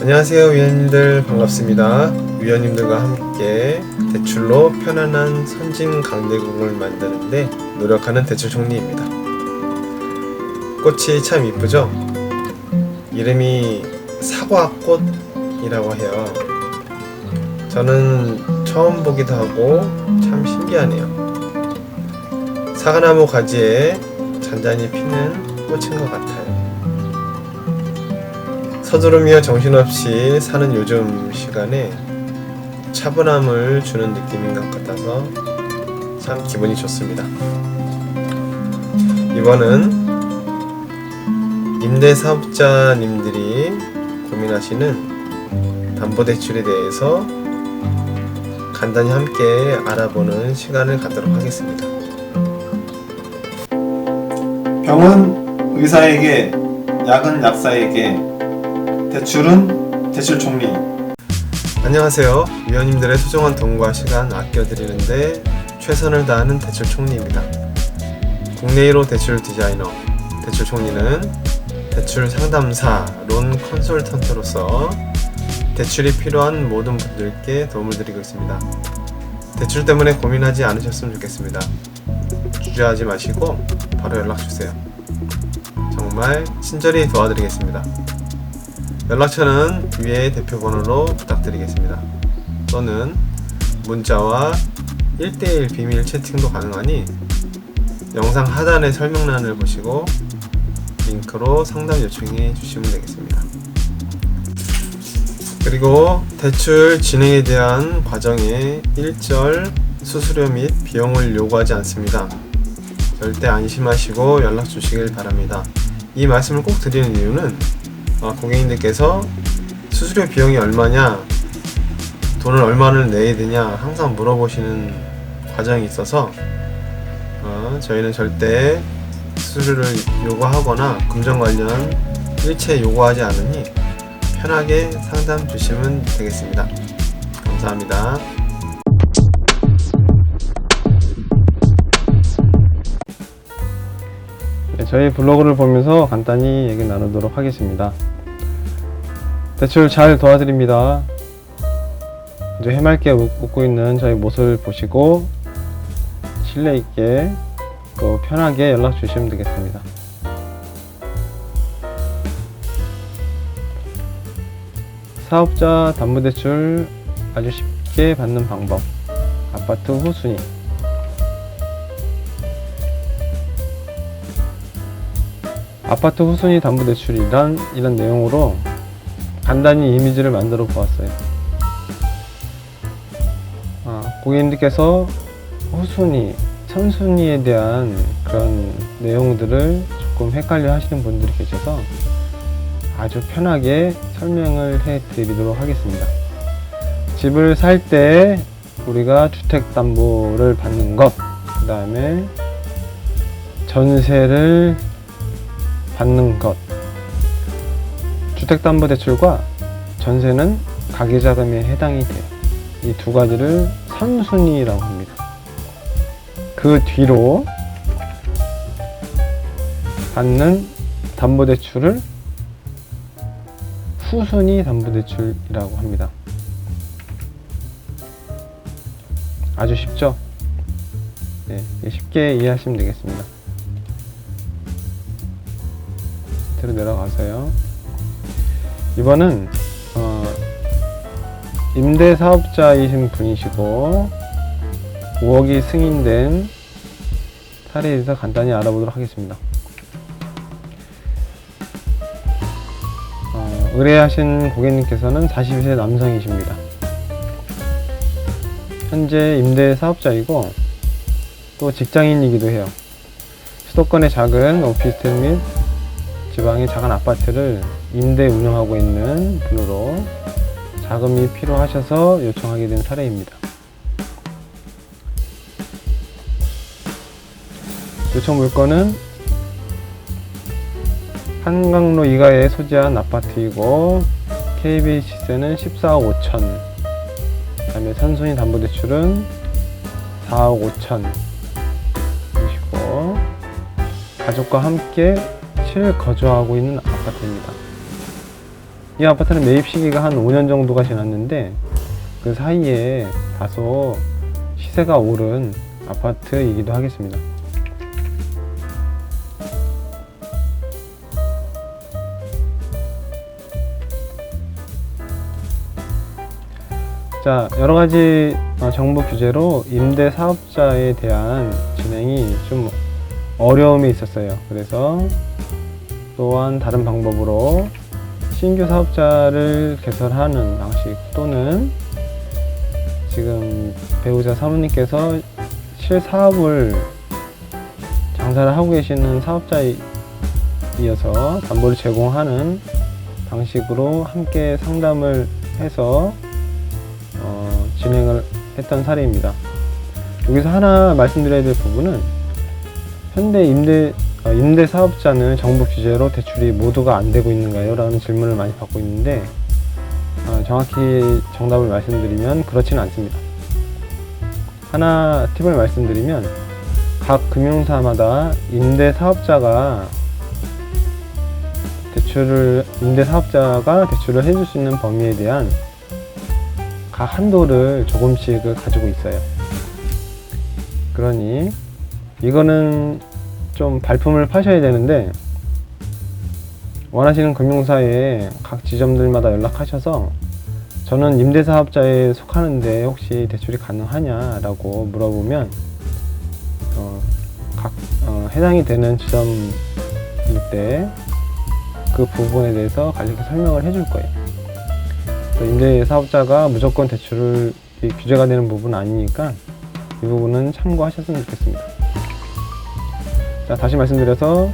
안녕하세요 위원님들. 반갑습니다. 위원님들과 함께 대출로 편안한 선진 강대국을 만드는데 노력하는 대출 총리입니다. 꽃이 참 이쁘죠? 이름이 사과꽃이라고 해요. 저는 처음 보기도 하고 참 신기하네요. 사과나무 가지에 잔잔히 피는 꽃인 것 같아요 서두르며 정신없이 사는 요즘 시간에 차분함을 주는 느낌인 것 같아서 참 기분이 좋습니다. 이번은 임대사업자님들이 고민하시는 담보대출에 대해서 간단히 함께 알아보는 시간을 갖도록 하겠습니다. 병은 의사에게, 약은 약사에게, 대출은 대출 총리. 안녕하세요. 위원님들의 소중한 돈과 시간 아껴드리는데 최선을 다하는 대출 총리입니다. 국내 1호 대출 디자이너, 대출 총리는 대출 상담사, 론 컨설턴트로서 대출이 필요한 모든 분들께 도움을 드리고 있습니다. 대출 때문에 고민하지 않으셨으면 좋겠습니다. 주저하지 마시고 바로 연락 주세요. 정말 친절히 도와드리겠습니다. 연락처는 위에 대표 번호로 부탁드리겠습니다. 또는 문자와 1대1 비밀 채팅도 가능하니 영상 하단의 설명란을 보시고 링크로 상담 요청해 주시면 되겠습니다. 그리고 대출 진행에 대한 과정에 일절 수수료 및 비용을 요구하지 않습니다. 절대 안심하시고 연락 주시길 바랍니다. 이 말씀을 꼭 드리는 이유는 어, 고객님들께서 수수료 비용이 얼마냐, 돈을 얼마를 내야 되냐 항상 물어보시는 과정이 있어서 어, 저희는 절대 수수료를 요구하거나 금전 관련 일체 요구하지 않으니 편하게 상담 주시면 되겠습니다. 감사합니다. 네, 저희 블로그를 보면서 간단히 얘기 나누도록 하겠습니다. 대출 잘 도와드립니다. 이제 해맑게 웃- 웃고 있는 저희 모습을 보시고 신뢰 있게 또 편하게 연락 주시면 되겠습니다. 사업자 담보대출 아주 쉽게 받는 방법. 아파트 후순위. 아파트 후순위 담보대출이란 이런 내용으로 간단히 이미지를 만들어 보았어요. 아, 고객님들께서 후순위, 선순위에 대한 그런 내용들을 조금 헷갈려 하시는 분들이 계셔서 아주 편하게 설명을 해 드리도록 하겠습니다. 집을 살 때 우리가 주택담보를 받는 것, 그 다음에 전세를 받는 것. 주택담보대출과 전세는 가계자금에 해당이 돼요. 이 두 가지를 선순위라고 합니다. 그 뒤로 받는 담보대출을 후순위 담보대출이라고 합니다. 아주 쉽죠? 네, 쉽게 이해하시면 되겠습니다. 밑으로 내려가서요. 이번은 어, 임대 사업자이신 분이시고 5억이 승인된 사례에 대해서 간단히 알아보도록 하겠습니다. 어, 의뢰하신 고객님께서는 42세 남성이십니다. 현재 임대 사업자이고 또 직장인이기도 해요. 수도권의 작은 오피스텔 및 지방의 작은 아파트를 임대 운영하고 있는 분으로 자금이 필요하셔서 요청하게 된 사례입니다. 요청 물건은 한강로 이가에 소재한 아파트이고 KB 시세는 14억 5천 그다음에 선순위 담보대출은 4억 5천 이시고 가족과 함께 실 거주하고 있는 아파트입니다. 이 아파트는 매입 시기가 한 5년 정도가 지났는데 그 사이에 다소 시세가 오른 아파트이기도 하겠습니다. 자, 여러 가지 어, 정부 규제로 임대 사업자에 대한 진행이 좀 어려움이 있었어요. 그래서 또한 다른 방법으로 신규 사업자를 개설하는 방식 또는 지금 배우자 사모님께서 실사업을 장사를 하고 계시는 사업자이어서 담보를 제공하는 방식으로 함께 상담을 해서 어, 진행을 했던 사례입니다. 여기서 하나 말씀드려야 될 부분은 현대 임대 어, 임대 사업자는 정부 규제로 대출이 모두가 안 되고 있는가요? 라는 질문을 많이 받고 있는데 어, 정확히 정답을 말씀드리면 그렇지는 않습니다. 하나 팁을 말씀드리면 각 금융사마다 임대 사업자가 대출을 임대 사업자가 대출을 해줄 수 있는 범위에 대한 각 한도를 조금씩을 가지고 있어요. 그러니 이거는 좀 발품을 파셔야 되는데 원하시는 금융사에 각 지점들마다 연락하셔서 저는 임대사업자에 속하는데 혹시 대출이 가능하냐라고 물어보면 어, 각 어, 해당이 되는 지점일 때 그 부분에 대해서 간략히 설명을 해줄 거예요. 또 임대사업자가 무조건 대출을 이 규제가 되는 부분은 아니니까 이 부분은 참고하셨으면 좋겠습니다. 자, 다시 말씀드려서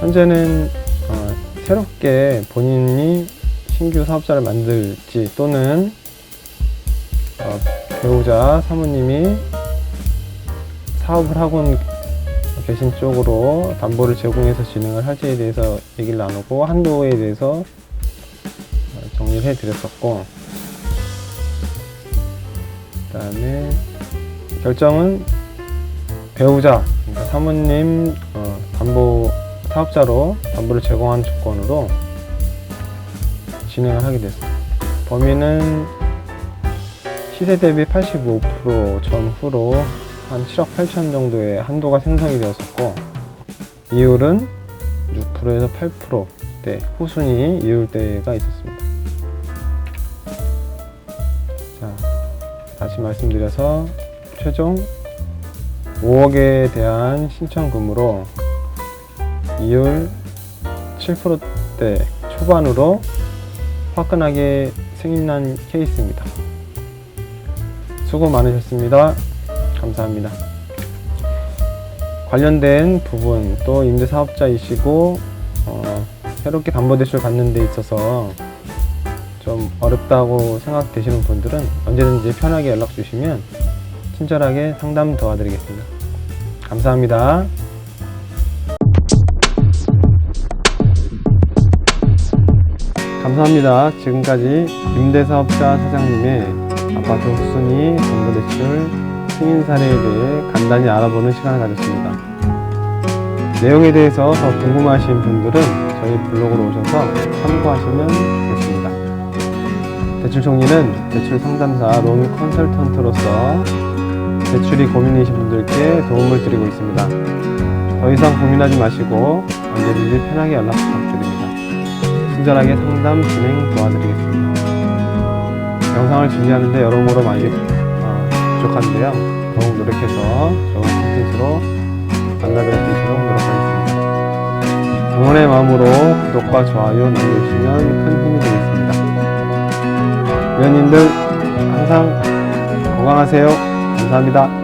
현재는 어, 새롭게 본인이 신규 사업자를 만들지 또는 어, 배우자 사모님이 사업을 하고 계신 쪽으로 담보를 제공해서 진행을 할지에 대해서 얘기를 나누고 한도에 대해서 어, 정리를 해드렸었고 그 다음에 결정은 배우자, 그러니까 사모님 어, 담보 사업자로 담보를 제공한 조건으로 진행을 하게 됐습니다. 범위는 시세 대비 85% 전후로 한 7억 8천 정도의 한도가 생성이 되었었고 이율은 6%에서 8%대 후순위 이율대가 있었습니다. 자, 다시 말씀드려서 최종 5억에 대한 신청금으로 이율 7%대 초반으로 화끈하게 승인난 케이스입니다. 수고 많으셨습니다. 감사합니다. 관련된 부분 또 임대사업자이시고 어, 새롭게 담보대출 받는 데 있어서 좀 어렵다고 생각되시는 분들은 언제든지 편하게 연락 주시면 친절하게 상담 도와드리겠습니다. 감사합니다. 감사합니다. 지금까지 임대사업자 사장님의 아파트 후순위 담보대출 승인 사례에 대해 간단히 알아보는 시간을 가졌습니다. 내용에 대해서 더 궁금하신 분들은 저희 블로그로 오셔서 참고하시면 좋겠습니다. 대출 총리는 대출 상담사 론 컨설턴트로서 대출이 고민이신 분들께 도움을 드리고 있습니다. 더 이상 고민하지 마시고 언제든지 편하게 연락 부탁드립니다. 친절하게 상담 진행 도와드리겠습니다. 영상을 준비하는데 여러모로 많이 어, 부족한데요. 더욱 노력해서 좋은 콘텐츠로 만나뵐 수 있도록 노력하겠습니다. 응원의 마음으로 구독과 좋아요 눌러주시면 큰 힘이 되겠습니다. 위원님들 항상 건강하세요. 감사합니다.